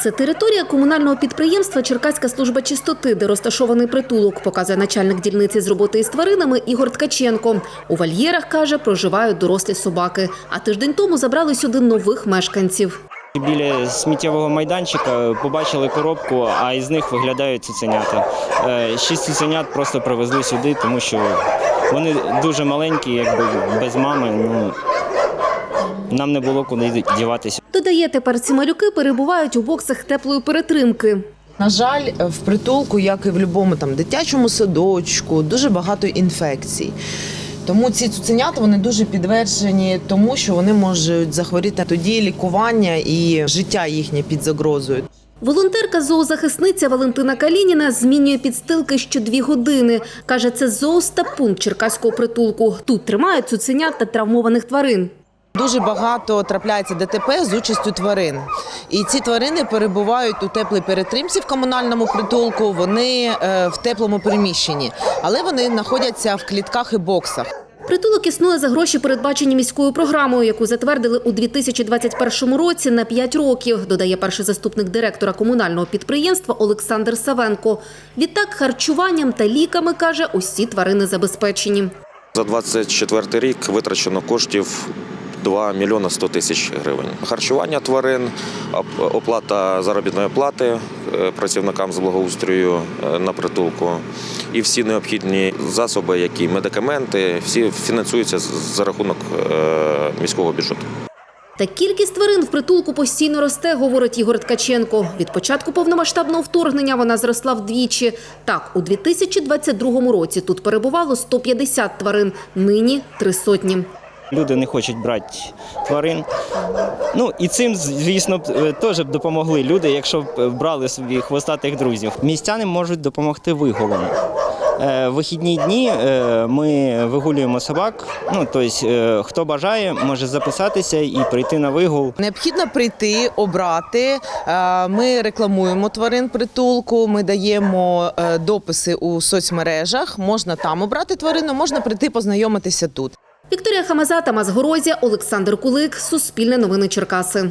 Це територія комунального підприємства Черкаська служба чистоти, де розташований притулок, показує начальник дільниці з роботи із тваринами Ігор Ткаченко. У вольєрах, каже, проживають дорослі собаки. А тиждень тому забрали сюди нових мешканців. Біля сміттєвого майданчика побачили коробку, а із них виглядають цуценята. Е, Шість цуценят просто привезли сюди, тому що вони дуже маленькі, якби без мами. Ну, нам не було куди діватися. Додає, тепер ці малюки перебувають у боксах теплої перетримки. На жаль, в притулку, як і в будь-якому там дитячому садочку, дуже багато інфекцій. Тому ці цуценята вони дуже підтверджені тому, що вони можуть захворіти тоді лікування і життя їхнє під загрозою. Волонтерка зоозахисниця Валентина Калініна змінює підстилки що дві години. Каже, це зоостапункт черкаського притулку. Тут тримають цуценят та травмованих тварин. Дуже багато трапляється ДТП з участю тварин. І ці тварини перебувають у теплій перетримці в комунальному притулку. Вони е, в теплому приміщенні, але вони знаходяться в клітках і боксах. Притулок існує за гроші, передбачені міською програмою, яку затвердили у 2021 році на 5 років, додає перший заступник директора комунального підприємства Олександр Савенко. Відтак харчуванням та ліками, каже, усі тварини забезпечені. За 24 рік витрачено коштів 2 мільйона 100 тисяч гривень. Харчування тварин, оп- оплата заробітної плати е, працівникам з благоустрою е, на притулку і всі необхідні засоби, які медикаменти, всі фінансуються за рахунок е, міського бюджету. Та кількість тварин в притулку постійно росте, говорить Ігор Ткаченко. Від початку повномасштабного вторгнення вона зросла вдвічі. Так, у 2022 році тут перебувало 150 тварин, нині три сотні. Люди не хочуть брати тварин. Ну і цим, звісно, е, теж б допомогли люди, якщо б е, брали собі хвостатих друзів. Містяни можуть допомогти вигулом. Е, в Вихідні дні ми вигулюємо собак. Ну тобто, хто бажає, може записатися і прийти на вигул. Необхідно прийти, обрати. Ми рекламуємо тварин притулку. Ми даємо дописи у соцмережах. Можна там обрати тварину, можна прийти познайомитися тут. Вікторія Хамаза, Тамас Горозія, Олександр Кулик. Суспільне новини Черкаси.